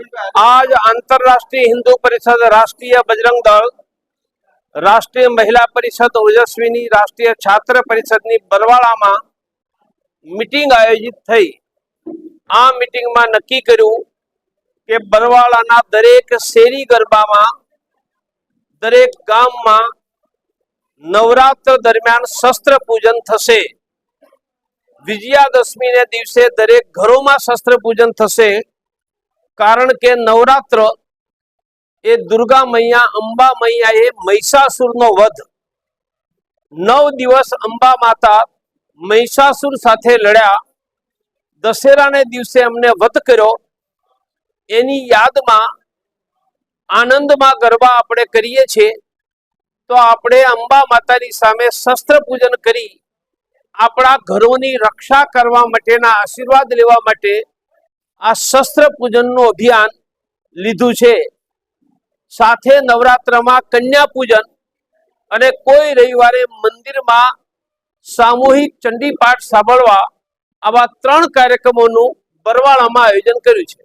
आज अंतर्राष्ट्रीय हिंदू परिषद राष्ट्रीय बजरंग दल રાષ્ટ્રીય મહિલા પરિષદ ઓજસ્વીની રાષ્ટ્રીય છાત્ર પરિષદની બરવાળામાં મિટિંગ આયોજિત થઈ આ મિટિંગમાં નક્કી કર્યું કે બરવાળાના દરેક શેરી ગરબામાં દરેક ગામમાં નવરાત્ર દરમિયાન શસ્ત્ર પૂજન થશે વિજયાદશમીને દિવસે દરેક ઘરોમાં શસ્ત્ર પૂજન થશે કારણ કે નવરાત્ર એ દુર્ગા મૈયા, અંબા મૈયાએ મહિષાસુરનો વધ. નવ દિવસ અંબા માતા મહિષાસુર સાથે લડ્યા. દશેરાને દિવસે અમને વધ કર્યો. એની યાદમાં આનંદમાં ગરબા આપણે કરીએ છીએ. તો આપણે અંબા માતાની સામે શસ્ત્ર પૂજન કરી આપણા ઘરોની રક્ષા કરવા માટેના આશીર્વાદ લેવા માટે આ શસ્ત્ર પૂજનનું અભિયાન લીધું છે. સાથે નવરાત્રમાં કન્યા પૂજન અને કોઈ રવિવારે મંદિરમાં સામૂહિક ચંડી પાઠ સાંભળવા આવા ત્રણ કાર્યક્રમોનું બરવાળામાં આયોજન કર્યું છે.